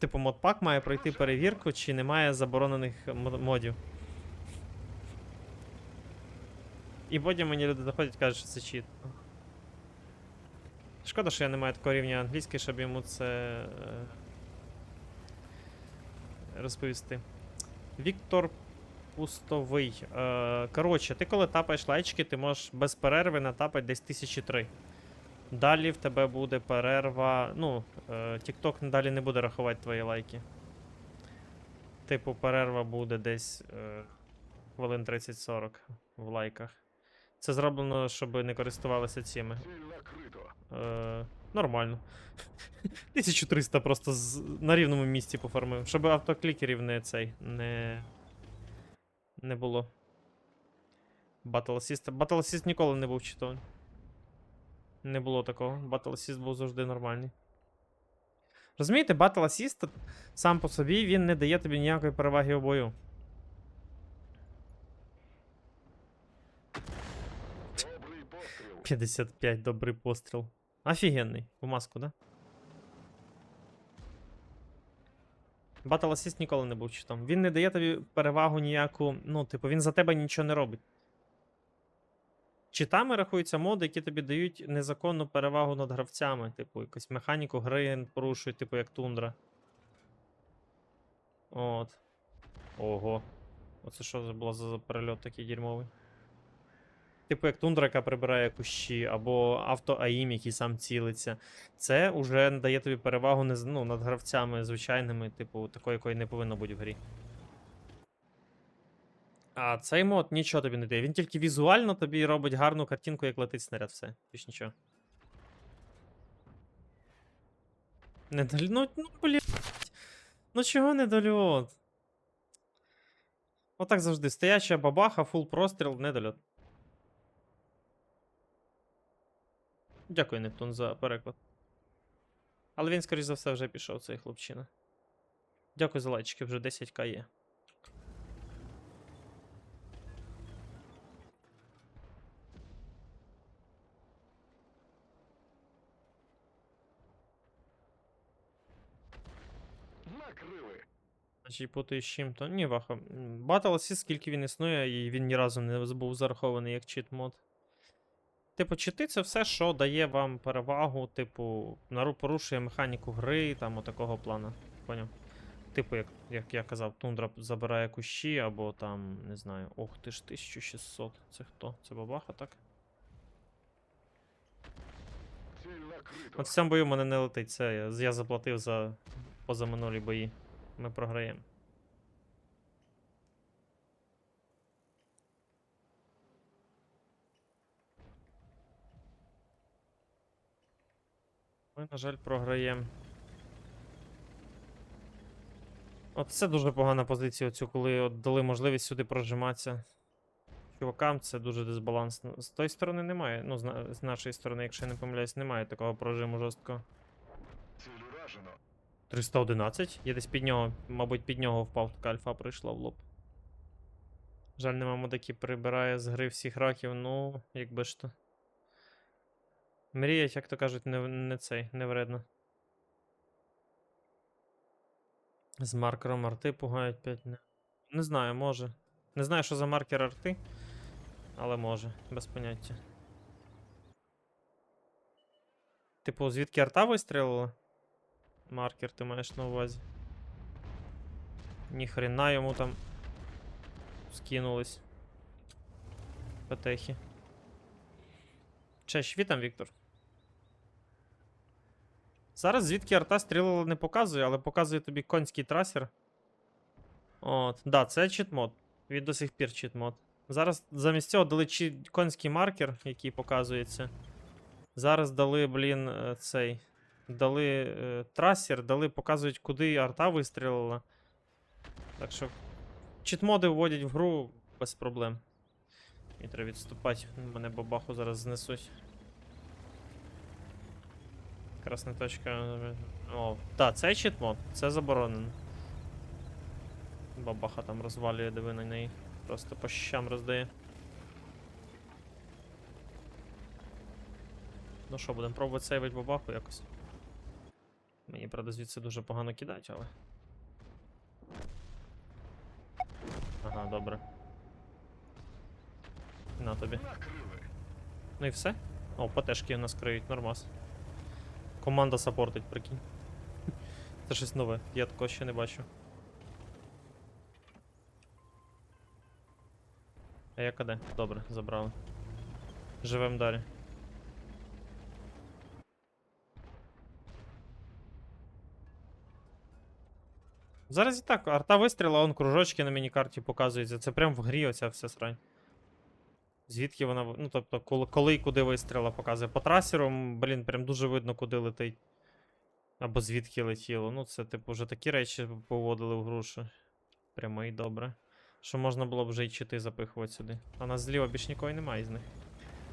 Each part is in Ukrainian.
Типу, модпак має пройти перевірку, чи немає заборонених модів. І потім мені люди заходять кажуть, що це чіт. Шкода, що я не маю такого рівня англійської, щоб йому це е, розповісти. Віктор Пустовий. Е, коротше, ти коли тапаєш лайчики, ти можеш без перерви натапати десь тисячі три. Далі в тебе буде перерва. Ну, е, TikTok далі не буде рахувати твої лайки. Типу, перерва буде десь е, хвилин 30-40 в лайках. Це зроблено, щоб не користувалися цими. Е, нормально. 1300 просто з, на рівному місці пофармив. Щоб автоклікерів не цей. Не, не було. Battle Assist. Battle Assist ніколи не був читований. Не було такого. Battle Assist був завжди нормальний. Розумієте, Battle Assist сам по собі він не дає тобі ніякої переваги у бою. Добрий 55 добрий постріл. Офігенний. У маску, да? Battle Assist ніколи не був читом. Він не дає тобі перевагу ніяку. Ну, типу, він за тебе нічого не робить. Читами рахуються моди, які тобі дають незаконну перевагу над гравцями. Типу, якусь механіку гри порушують, типу, як тундра. От. Ого. Оце що за було за перельот такий дерьмовий? Типу, як тундра, яка прибирає кущі, або автоаїм, який сам цілиться. Це вже дає тобі перевагу ну, над гравцями звичайними, типу, такої, якої не повинно бути в грі. А цей мод нічого тобі не дає. Він тільки візуально тобі робить гарну картинку, як летить снаряд, все. Більш нічого. Не дол... Ну, ну, блядь. Ну чого недольот? Отак завжди. Стояча бабаха, фул простріл, недольот. Дякую, Нептун, за переклад. Але він, скоріш за все, вже пішов, цей хлопчина. Дякую за лайчики, вже 10к є. Накрили. Значить, з чим то. Ні, ваха. Battle Assist, скільки він існує, і він ні разу не був зарахований як чит мод. Типу, чити це все, що дає вам перевагу, типу, нару- порушує механіку гри, там отакого плану. Поняв? Типу, як, як я казав, тундра забирає кущі, або там, не знаю. Ох ти ж 1600. Це хто? Це бабаха, так? От в цьому бою в мене не летить. Це я, я заплатив за позаминулі бої. Ми програємо. Ми, на жаль, програємо. От це дуже погана позиція, оцю, коли от дали можливість сюди прожиматися. Чувакам це дуже дисбалансно. З тої сторони немає. Ну, з нашої сторони, якщо я не помиляюсь, немає такого прожиму жорсткого. Ціль уражено. 311? Я десь під нього, мабуть, під нього впав, така альфа прийшла в лоб. Жаль, нема модаки прибирає з гри всіх раків, ну, якби ж то. Мріять, як то кажуть, не, не цей, не вредно. З маркером арти пугають 5. Не, не знаю, може. Не знаю, що за маркер арти, але може, без поняття. Типу, звідки арта вистрілила? Маркер ти маєш на увазі. Ніхрена йому там скинулись. Петехи. Чеш, вітам, Віктор. Зараз звідки арта стрілила не показує, але показує тобі конський трасер. От, да, це читмод. Він до сих пір читмод. Зараз замість цього дали конський маркер, який показується. Зараз дали, блін, е, цей. Дали е, трасер, дали, показують, куди арта вистрілила. Так що читмоди вводять в гру без проблем. Мені треба відступати, мене бабаху зараз знесуть. Красна точка. О, так, це читмод, це заборонено. Бабаха там розвалює, диви на неї. Просто по щам роздає. Ну що, будемо пробувати сейвити бабаху якось. Мені, правда, звідси дуже погано кидають, але. Ага, добре. На тобі. Ну і все. О, патешки у нас криють, нормас. Команда саппортить, прикинь. Це щось нове, я такого ще не бачу. А яка де? Добре, забрали. Живем далі. Зараз і так, арта вистріла, он кружочки на міні-карті показуються. Це прям в грі оця вся срань. Звідки вона. Ну, тобто, коли, коли і куди вистріла показує. По трасерам, блін, прям дуже видно, куди летить. Або звідки летіло. Ну, це, типу, вже такі речі поводили в грушу. Прямо і добре. Що можна було б вже і чити запихувати сюди. А нас зліва більш нікого немає з них.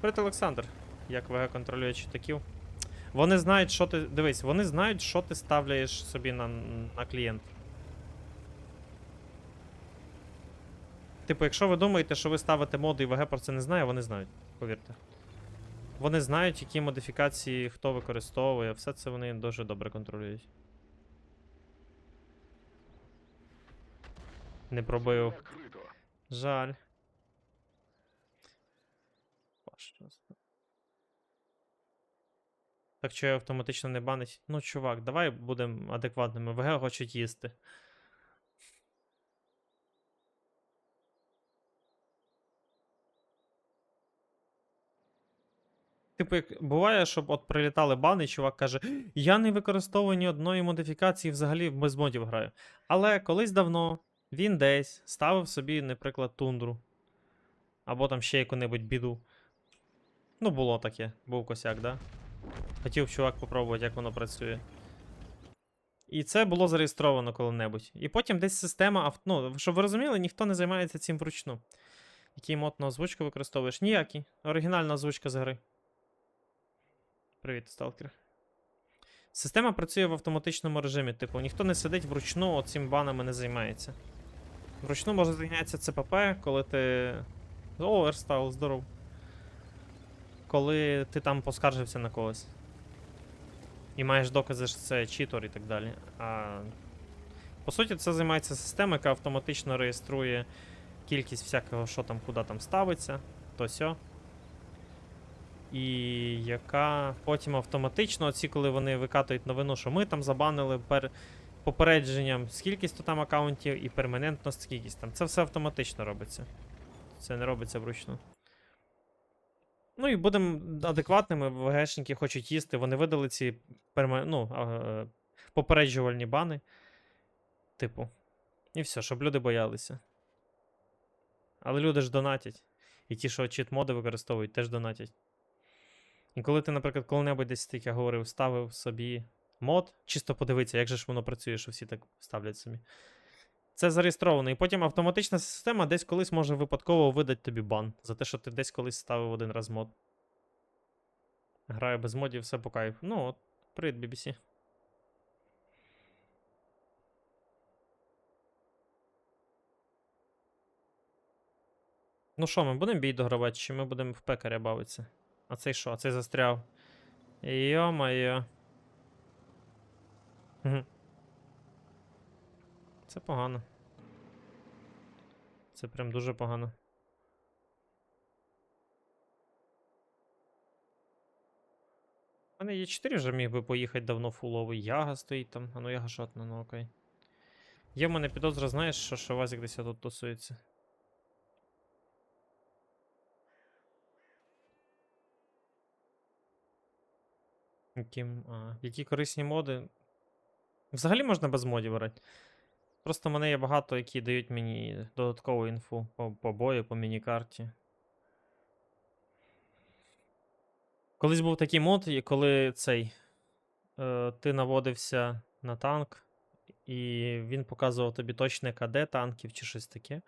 Привіт, Олександр. Як ВГ контролює читаків? Вони знають, що ти. Дивись, вони знають, що ти ставляєш собі на, на клієнт. Типу, якщо ви думаєте, що ви ставите моди і ВГ про це не знає, вони знають, повірте. Вони знають, які модифікації хто використовує, все це вони дуже добре контролюють. Не пробив. Жаль. Так що я автоматично не банить. Ну, чувак, давай будемо адекватними. ВГ хочуть їсти. Типу, як буває, щоб от прилітали бани, і чувак каже: Я не використовую ні одної модифікації, взагалі без модів граю. Але колись давно він десь ставив собі, наприклад, тундру. Або там ще яку-небудь біду. Ну, було таке, був косяк, да? Хотів чувак попробувати, як воно працює. І це було зареєстровано коли-небудь. І потім десь система, ав- ну, щоб ви розуміли, ніхто не займається цим вручну. Який мод на озвучку використовуєш? Ніякий. Оригінальна озвучка з гри. Привіт, сталкер. Система працює в автоматичному режимі, типу, ніхто не сидить вручну, цим банами не займається. Вручну може зайнятися ЦПП, коли ти. О, Ерстайл, здоров. Коли ти там поскаржився на когось. І маєш докази, що це читор і так далі. А по суті, це займається система, яка автоматично реєструє кількість всякого, що там, куди там ставиться, то сьо. І яка потім автоматично, оці, коли вони викатують новину, що ми там забанили пер... попередженням скількись то там аккаунтів і перманентно скількись там. Це все автоматично робиться. Це не робиться вручну. Ну і будемо адекватними, ВГшники хочуть їсти. Вони видали ці перма... ну, е, попереджувальні бани. Типу. І все, щоб люди боялися. Але люди ж донатять. І ті, що чит-моди використовують, теж донатять. І коли ти, наприклад, коли-небудь десь так я говорив, ставив собі мод, чисто подивитися, як же ж воно працює, що всі так ставлять собі. Це зареєстровано. І потім автоматична система десь колись може випадково видати тобі бан за те, що ти десь колись ставив один раз мод. Граю без модів, все по кайфу. Ну, от, привіт, BBC. Ну що, ми будемо бій догравати, чи ми будемо в пекаря бавитися? А цей що? А цей застряв. Йо-моє. Це погано. Це прям дуже погано. У мене є 4 вже міг би поїхати давно фуловий. Яга стоїть там. А ну яга шотна, ну окей. Є в мене підозра, знаєш, що Шавазик десь тут тусується. Яким, а, які корисні моди. Взагалі можна без модів грати. Просто в мене є багато, які дають мені додаткову інфу по, по бою, по міні-карті. Колись був такий мод, і коли цей. Е, ти наводився на танк, і він показував тобі точне КД танків чи щось таке.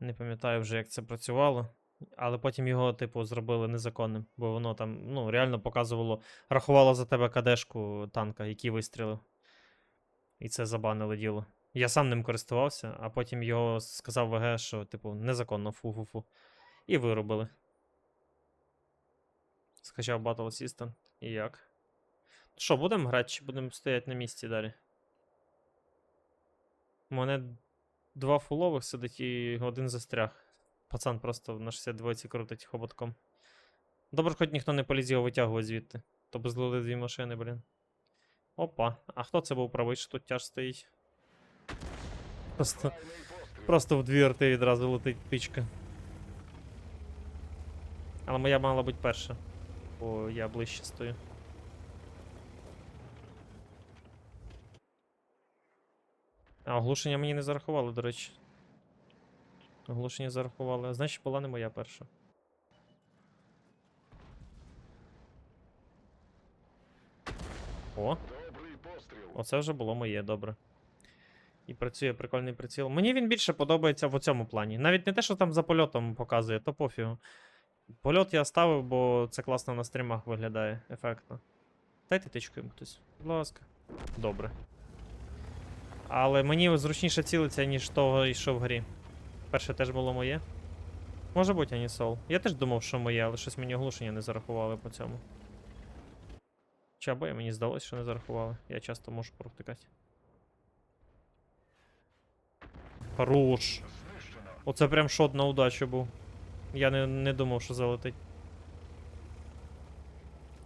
Не пам'ятаю вже, як це працювало. Але потім його, типу, зробили незаконним, бо воно там, ну, реально показувало, рахувало за тебе кадешку танка, який вистрілив. І це забанили діло. Я сам ним користувався, а потім його сказав ВГ, що, типу, незаконно фу-фу-фу. І виробили. Скачав Battle Assistant. І як? Що, будемо грати чи будемо стояти на місці далі? У мене два фулових сидить і один застряг. Пацан просто на 62 крутить хоботком. Добре, хоч ніхто не поліз витягувати звідти. То б злили дві машини, блін. Опа. А хто це був правий, що тут тяж стоїть? Просто, просто в дві арти відразу летить пічка. Але моя мала бути перша. Бо я ближче стою. А оглушення мені не зарахували, до речі. Оглушення зарахували. Значить, була не моя перша. О, оце вже було моє, добре. І працює прикольний приціл. Мені він більше подобається в цьому плані. Навіть не те, що там за польотом показує, то пофігу. Польот я ставив, бо це класно на стрімах виглядає ефектно. Дайте тичку йому хтось. Будь ласка. Добре. Але мені зручніше цілиться, ніж того, що в грі. Перше теж було моє. Може бути, Анісол. Я теж думав, що моє, але щось мені оглушення не зарахували по цьому. Чи або я мені здалося, що не зарахували. Я часто можу провтикати. Хорош. Оце прям шот на удачу був. Я не, не думав, що залетить.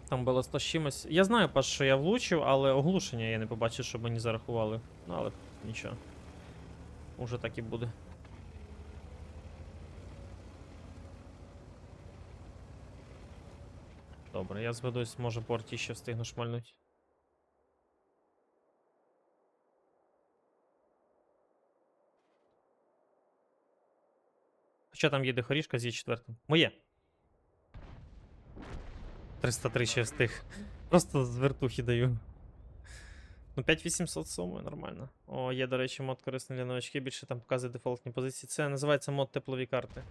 Там було 100 з чимось. Я знаю, Паш, що я влучив, але оглушення я не побачив, щоб мені зарахували. Ну, але нічого. Уже так і буде. Добре, я зведусь, може по арті ще встигну шмальнуть. Хоча там їде хорішка з є четвертим. Моє. 303 ще встиг. Просто з вертухи даю. Ну, 5800 суми, нормально. О, є, до речі, мод корисний для новачків, більше там показує дефолтні позиції. Це називається мод теплові карти.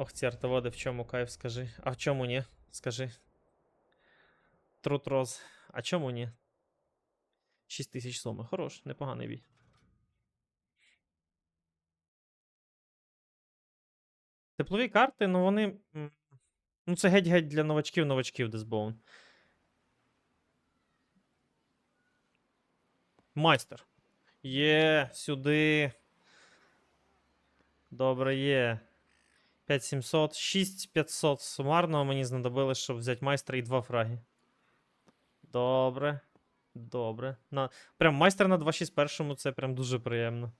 Ох, ці артоводи, в чому кайф, скажи. А в чому ні? Скажи. Трут роз. А чому ні? 6000 суми. Хорош, непоганий бій. Теплові карти, ну вони. Ну, це геть-геть для новачків, новачків Дезбоун. Майстер. Є, сюди. Добре, є. 5700, 6500 сумарно мені знадобилось, щоб взяти майстра і два фраги. Добре. Добре. На... Прям майстер на 261 це прям дуже приємно.